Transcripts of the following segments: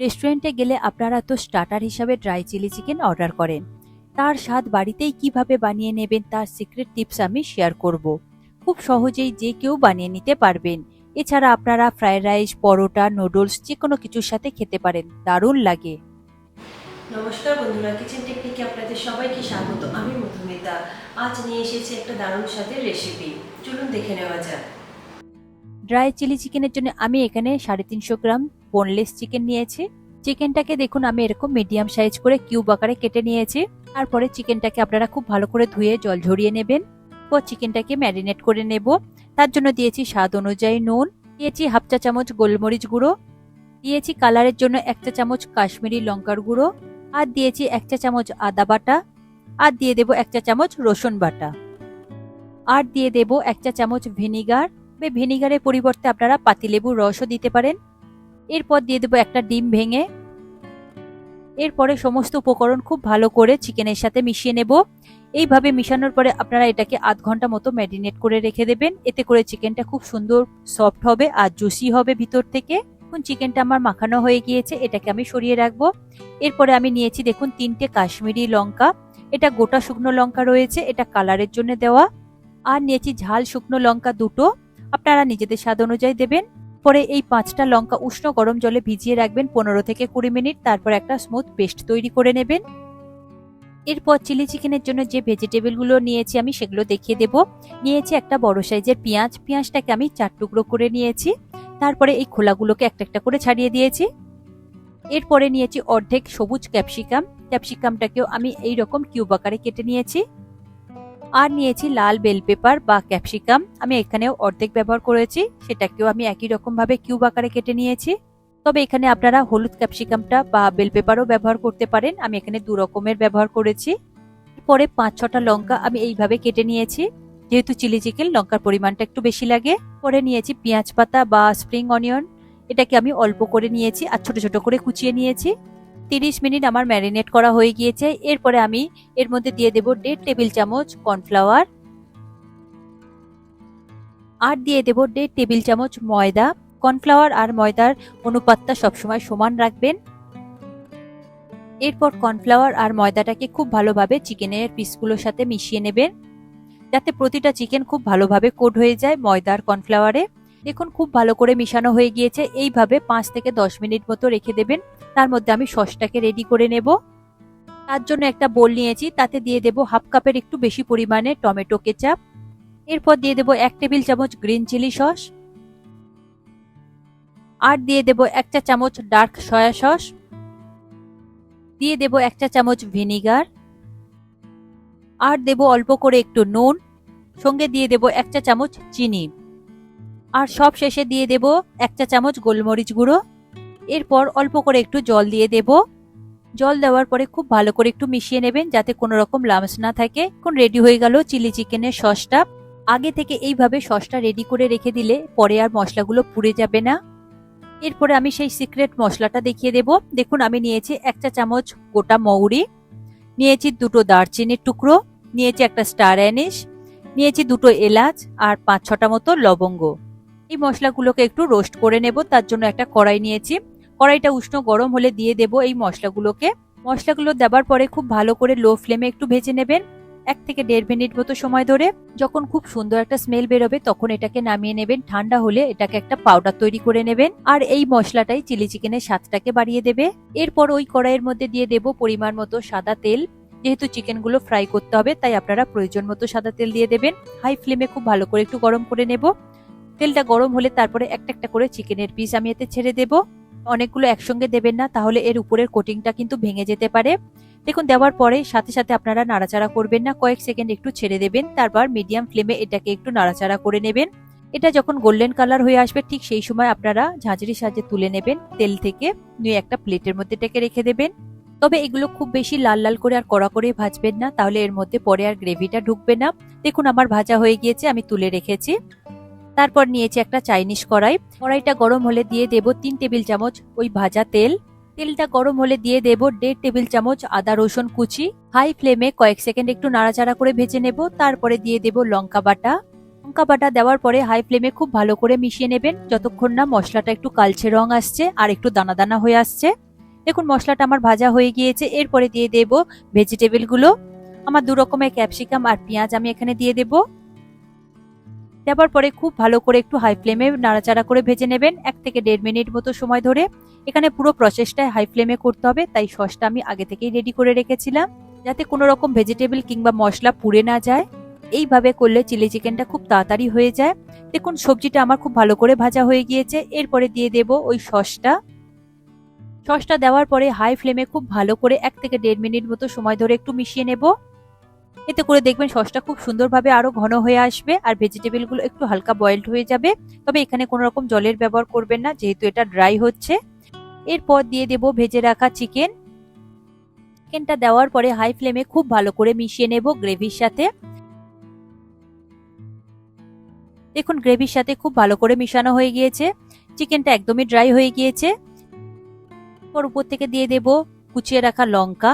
রেস্টুরেন্টে গেলে আপনারা তো স্টার্টার হিসাবে ড্রাই চিলি চিকেন অর্ডার করেন। তার স্বাদ বাড়িতেই কীভাবে বানিয়ে নেবেন তার সিক্রেট টিপস আমি শেয়ার করব। খুব সহজেই যে কেউ বানিয়ে নিতে পারবেন। এছাড়া আপনারা ফ্রাইড রাইস পরোটা নুডলস যে কোনো কিছুর সাথে খেতে পারেন, দারুণ লাগে। নমস্কার বন্ধুরা কিচেন টেকনিকে আপনাদের সবাইকে স্বাগত। আমি মধুমিতা। আজ নিয়ে এসেছি একটা দারুণ স্বাদের রেসিপি চলুন দেখে নেওয়া যাক। ড্রাই চিলি চিকেনের জন্য আমি এখানে সাড়ে তিনশো গ্রাম বোনলেস চিকেন নিয়েছি। চিকেনটাকে দেখুন, আমি এরকম মিডিয়াম সাইজ করে কিউব আকারে কেটে নিয়েছি। তারপরে চিকেনটাকে আপনারা খুব ভালো করে ধুয়ে জল ঝরিয়ে নেবেন। ও চিকেনটাকে ম্যারিনেট করে নেব। তার জন্য দিয়েছি স্বাদ অনুযায়ী নুন। দিয়েছি হাফ চা চামচ গোলমরিচ গুঁড়ো। দিয়েছি কালারের জন্য এক চা চামচ কাশ্মীরি লঙ্কার গুঁড়ো। আর দিয়েছি এক চা চামচ আদা বাটা। আর দিয়ে দেব এক চা চামচ রসুন বাটা। আর দিয়ে দেব এক চা চামচ ভিনিগার। তবে ভিনিগারের পরিবর্তে আপনারা পাতিলেবুর রসও দিতে পারেন। এরপর দিয়ে দেবো একটা ডিম ভেঙে। এরপরে সমস্ত উপকরণ খুব ভালো করে চিকেনের সাথে মিশিয়ে নেব। এইভাবে মিশানোর পরে আপনারা এটাকে আধ ঘণ্টা মতো ম্যারিনেট করে রেখে দেবেন। এতে করে চিকেনটা খুব সুন্দর সফট হবে আর জুসি হবে ভিতর থেকে। এখন চিকেনটা আমার মাখানো হয়ে গিয়েছে, এটাকে আমি সরিয়ে রাখব। এরপরে আমি নিয়েছি, দেখুন, তিনটে কাশ্মীরি লঙ্কা। এটা গোটা শুকনো লঙ্কা রয়েছে, এটা কালারের জন্য দেওয়া। আর নিয়েছি ঝাল শুকনো লঙ্কা দুটো। আপনারা নিজেদের স্বাদ অনুযায়ী দেবেন। পরে এই পাঁচটা লঙ্কা উষ্ণ গরম জলে ভিজিয়ে রাখবেন পনেরো থেকে কুড়ি মিনিট। তারপর একটা স্মুথ পেস্ট তৈরি করে নেবেন। এরপর চিলি চিকেনের জন্য যে ভেজিটেবলগুলো নিয়েছি আমি সেগুলো দেখিয়ে দেব। নিয়েছি একটা বড় সাইজের পেঁয়াজ। পেঁয়াজটাকে আমি চার টুকরো করে নিয়েছি। তারপরে এই খোলাগুলোকে একটা একটা করে ছাড়িয়ে দিয়েছি। এরপরে নিয়েছি অর্ধেক সবুজ ক্যাপসিকাম ক্যাপসিকামটাকেও আমি এই রকম কিউব আকারে কেটে নিয়েছি। আর নিয়েছি লাল বেল পেপার বা ক্যাপসিকাম। আমি এখানেও অর্ধেক ব্যবহার করেছি, সেটাকেও আমি একই রকম ভাবে কিউব আকারে কেটে নিয়েছি। তবে এখানে আপনারা হলুদ ক্যাপসিকামটা বা বেল পেপারও ব্যবহার করতে পারেন, আমি এখানে দু রকমের ব্যবহার করেছি। পরে পাঁচ ছটা লঙ্কা আমি এইভাবে কেটে নিয়েছি, যেহেতু চিলি চিকেন, লঙ্কার পরিমাণটা একটু বেশি লাগে। পরে নিয়েছি পেঁয়াজ পাতা বা স্প্রিং অনিয়ন, এটাকে আমি অল্প করে নিয়েছি আর ছোট ছোট করে কুচিয়ে নিয়েছি। তিরিশ মিনিট আমার ম্যারিনেট করা হয়ে গিয়েছে। এরপরে আমি এর মধ্যে দিয়ে দেব দেড় টেবিল চামচ কর্নফ্লাওয়ার আর দিয়ে দেব দেড় টেবিল চামচ ময়দা। কর্নফ্লাওয়ার আর ময়দার অনুপাতটা সবসময় সমান রাখবেন। এরপর কর্নফ্লাওয়ার আর ময়দাটাকে খুব ভালোভাবে চিকেনের পিসগুলোর সাথে মিশিয়ে নেবেন। যাতে প্রতিটা চিকেন খুব ভালোভাবে কোট হয়ে যায় ময়দা আর কর্নফ্লাওয়ারে। দেখুন, খুব ভালো করে মিশানো হয়ে গিয়েছে। এইভাবে পাঁচ থেকে দশ মিনিট মতো রেখে দেবেন। তার মধ্যে আমি সসটাকে রেডি করে নেব। তার জন্য একটা বোল নিয়েছি। তাতে দিয়ে দেব হাফ কাপের একটু বেশি পরিমাণে টমেটো কেচাপ। এরপর দিয়ে দেব এক টেবিল চামচ গ্রিন চিলি সস আর দিয়ে দেব এক চা চামচ ডার্ক সয়া সস দিয়ে দেব এক চা চামচ ভিনিগার আর দেব অল্প করে একটু নুন। সঙ্গে দিয়ে দেব এক চা চামচ চিনি। আর সব শেষে দিয়ে দেব এক চা চামচ গোলমরিচ গুঁড়ো। এরপর অল্প করে একটু জল দিয়ে দেব। জল দেওয়ার পরে খুব ভালো করে একটু মিশিয়ে নেবেন যাতে কোনো রকম লামস না থাকে। এখন রেডি হয়ে গেল চিলি চিকেনের সসটা। আগে থেকে এইভাবে সসটা রেডি করে রেখে দিলে পরে আর মশলাগুলো পুড়ে যাবে না। এরপরে আমি সেই সিক্রেট মশলাটা দেখিয়ে দেব। দেখুন, আমি নিয়েছি এক চা চামচ গোটা মৌরি। নিয়েছি দুটো দারচিনির টুকরো। নিয়েছি একটা স্টার অ্যানিশ নিয়েছি দুটো এলাচ আর পাঁচ ছটা মতো লবঙ্গ। এই মশলাগুলোকে একটু রোস্ট করে নেব, তার জন্য একটা কড়াই নিয়েছি। কড়াইটা উষ্ণ গরম হলে দিয়ে দেব এই মশলাগুলোকে। মশলাগুলো দেওয়ার পরে খুব ভালো করে লো ফ্লেমে একটু ভেজে নেবেন, এক থেকে দেড় মিনিট মতো সময় ধরে। যখন খুব সুন্দর একটা স্মেল বেরোবে, তখন এটাকে নামিয়ে নেবেন। ঠান্ডা হলে এটাকে একটা পাউডার তৈরি করে নেবেন। আর এই মশলাটাই চিলি চিকেনের স্বাদটাকে বাড়িয়ে দেবে। এরপর ওই কড়াইয়ের মধ্যে দিয়ে দেব পরিমাণ মতো সাদা তেল। যেহেতু চিকেনগুলো ফ্রাই করতে হবে, তাই আপনারা প্রয়োজন মতো সাদা তেল দিয়ে দেবেন। হাই ফ্লেমে খুব ভালো করে একটু গরম করে নেব। তেলটা গরম হলে তারপরে একটা একটা করে চিকেনের পিস আমি এতে ছেড়ে দেব। অনেকগুলো একসঙ্গে দেবেন না, তাহলে এর উপরের কোটিংটা কিন্তু ভেঙে যেতে পারে। দেখুন, দেওয়ার পরে সাথে সাথে আপনারা নাড়াচাড়া করবেন না, কয়েক সেকেন্ড একটু ছেড়ে দেবেন, তারপর মিডিয়াম ফ্লেমে এটাকে একটু নাড়াচাড়া করে নেবেন। এটা যখন গোল্ডেন কালার হয়ে আসবে, ঠিক সেই সময় আপনারা ঝাঁঝরির সাহায্যে তুলে নেবেন তেল থেকে, নিয়ে একটা প্লেটের মধ্যে এটাকে রেখে দেবেন। তবে এগুলো খুব বেশি লাল লাল করে আর কড়া করে ভাজবেন না, তাহলে এর মধ্যে পরে আর গ্রেভিটা ঢুকবে না। দেখুন, আমার ভাজা হয়ে গিয়েছে, আমি তুলে রেখেছি। তারপর নিয়েছি একটা চাইনিজ কড়াই। কড়াইটা গরম হলে দিয়ে দেব তিন টেবিল চামচ ওই ভাজা তেল। তেলটা গরম হলে দিয়ে দেব দেড় টেবিল চামচ আদা রসুন কুচি। হাই ফ্লেমে কয়েক সেকেন্ড একটু নাড়াচাড়া করে ভেজে নেব। তারপরে দিয়ে দেব লঙ্কা বাটা। লঙ্কা বাটা দেওয়ার পরে হাই ফ্লেমে খুব ভালো করে মিশিয়ে নেবেন। যতক্ষণ না মশলাটা একটু কালচে রং আসছে আর একটু দানা দানা হয়ে আসছে। দেখুন, মশলাটা আমার ভাজা হয়ে গিয়েছে। এরপরে দিয়ে দেব ভেজিটেবলগুলো। আমার দু রকমের ক্যাপসিকাম আর পেঁয়াজ আমি এখানে দিয়ে দেব। দেওয়ার পরে খুব ভালো করে একটু হাই ফ্লেমে নাড়াচাড়া করে ভেজে নেবেন, এক থেকে দেড় মিনিট মতো সময় ধরে। এখানে পুরো প্রসেসটাই হাই ফ্লেমে করতে হবে, তাই সসটা আমি আগে থেকেই রেডি করে রেখেছিলাম। যাতে কোনো রকম ভেজিটেবল কিংবা মশলা পুড়ে না যায়। এইভাবে করলে চিলি চিকেনটা খুব তাড়াতাড়ি হয়ে যায়। দেখুন, সবজিটা আমার খুব ভালো করে ভাজা হয়ে গিয়েছে। এরপরে দিয়ে দেব ওই সসটা। সসটা দেওয়ার পরে হাই ফ্লেমে খুব ভালো করে এক থেকে দেড় মিনিট মতো সময় ধরে একটু মিশিয়ে নেব। এতে করে দেখবেন সসটা খুব সুন্দরভাবে আরও ঘন হয়ে আসবে আর ভেজিটেবলগুলো একটু হালকা বয়েলড হয়ে যাবে। তবে এখানে কোনো রকম জলের ব্যবহার করবেন না, যেহেতু এটা ড্রাই হচ্ছে। এরপর দিয়ে দেব ভেজে রাখা চিকেন। চিকেনটা দেওয়ার পরে হাই ফ্লেমে খুব ভালো করে মিশিয়ে নেব গ্রেভির সাথে। দেখুন, গ্রেভির সাথে খুব ভালো করে মিশানো হয়ে গিয়েছে। চিকেনটা একদমই ড্রাই হয়ে গিয়েছে। ওর উপর থেকে দিয়ে দেব কুচিয়ে রাখা লঙ্কা।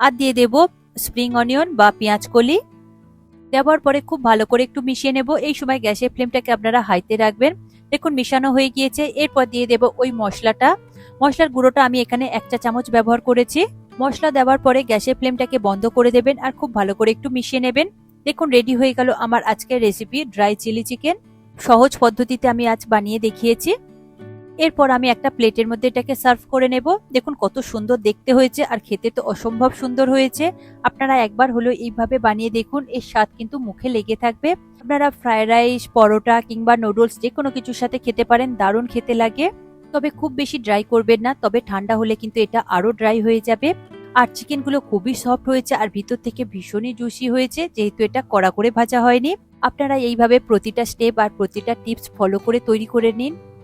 আর দিয়ে দেব স্প্রিং অনিয়ন বা পেঁয়াজ কলি। দেওয়ার পরে খুব ভালো করে একটু মিশিয়ে নেব। এই সময় গ্যাসের ফ্লেমটাকে আপনারা হাইতে রাখবেন। দেখুন, মিশানো হয়ে গিয়েছে। এরপর দিয়ে দেব ওই মশলাটা। মশলার গুঁড়োটা আমি এখানে এক চা চামচ ব্যবহার করেছি। মশলা দেওয়ার পরে গ্যাসের ফ্লেমটাকে বন্ধ করে দেবেন আর খুব ভালো করে একটু মিশিয়ে নেবেন। দেখুন, রেডি হয়ে গেল আমার আজকের রেসিপি, ড্রাই চিলি চিকেন। সহজ পদ্ধতিতে আমি আজ বানিয়ে দেখিয়েছি। এরপর আমি একটা প্লেটের মধ্যে এটাকে সার্ভ করে নেব। দেখুন কত সুন্দর দেখতে হয়েছে আর খেতে তো অসম্ভব সুন্দর হয়েছে। আপনারা একবার হলেও এইভাবে বানিয়ে দেখুন, এর স্বাদ কিন্তু মুখে লেগে থাকবে। আপনারা ফ্রায়েড রাইস, পরোটা কিংবা নুডলস যে কোনো কিছুর সাথে খেতে পারেন, দারুণ খেতে লাগে। তবে খুব বেশি ড্রাই করবেন না, তবে ঠান্ডা হলে কিন্তু এটা আরও ড্রাই হয়ে যাবে। আর চিকেনগুলো খুবই সফট হয়েছে আর ভিতর থেকে ভীষণই জুসি হয়েছে, যেহেতু এটা কড়া করে ভাজা হয়নি। আপনারা এইভাবে প্রতিটা স্টেপ আর প্রতিটা টিপস ফলো করে তৈরি করে নিন।